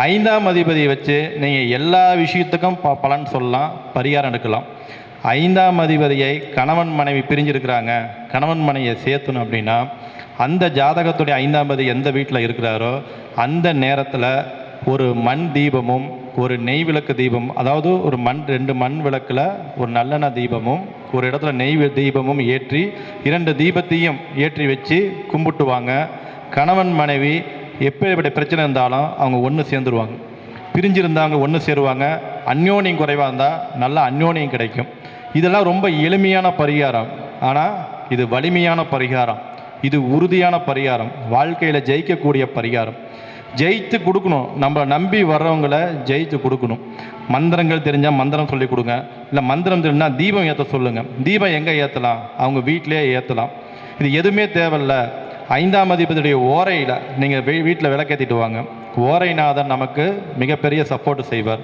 ஐந்தாம் அதிபதியை வச்சு நீங்கள் எல்லா விஷயத்துக்கும் ப பலன் சொல்லலாம் பரிகாரம் எடுக்கலாம். ஐந்தாம் அதிபதியை கணவன் மனைவி பிரிஞ்சிருக்கிறாங்க. கணவன் மனைவியை சேர்த்தணும் அப்படின்னா அந்த ஜாதகத்துடைய ஐந்தாம் பதி எந்த வீட்டில் இருக்கிறாரோ அந்த நேரத்தில் ஒரு மண் தீபமும் ஒரு நெய் விளக்கு தீபம் அதாவது ஒரு மண் ரெண்டு மண் விளக்கில் ஒரு நல்லெண்ணெய் தீபமும் ஒரு இடத்துல நெய் வி- தீபமும் ஏற்றி இரண்டு தீபத்தையும் ஏற்றி வச்சு கும்பிட்டுவாங்க. கணவன் மனைவி எப்பேற்பட்ட பிரச்சனை இருந்தாலும் அவங்க ஒன்று சேர்ந்துருவாங்க. பிரிஞ்சிருந்தாங்க ஒன்று சேருவாங்க. அந்யோன்யம் குறைவாக இருந்தால் நல்ல அந்யோன்யம் கிடைக்கும். இதெல்லாம் ரொம்ப எளிமையான பரிகாரம். ஆனால் இது வலிமையான பரிகாரம். இது உறுதியான பரிகாரம். வாழ்க்கையில் ஜெயிக்கக்கூடிய பரிகாரம். ஜெயித்து கொடுக்கணும். நம்மளை நம்பி வர்றவங்கள ஜெயித்து கொடுக்கணும். மந்திரங்கள் தெரிஞ்சால் மந்திரம் சொல்லி கொடுங்க. இல்லை மந்திரம் தெரிஞ்சால் தீபம் ஏற்ற சொல்லுங்கள் தீபம் எங்கே ஏற்றலாம் அவங்க வீட்டிலேயே ஏற்றலாம் இது எதுவுமே தேவையில்ல. ஐந்தாம் அதிபதியுடைய ஓரையில் நீங்கள் வீட்டில் விளக்கேற்றிட்டு வாங்க. ஓரைநாதன் நமக்கு மிகப்பெரிய சப்போர்ட் செய்வார்.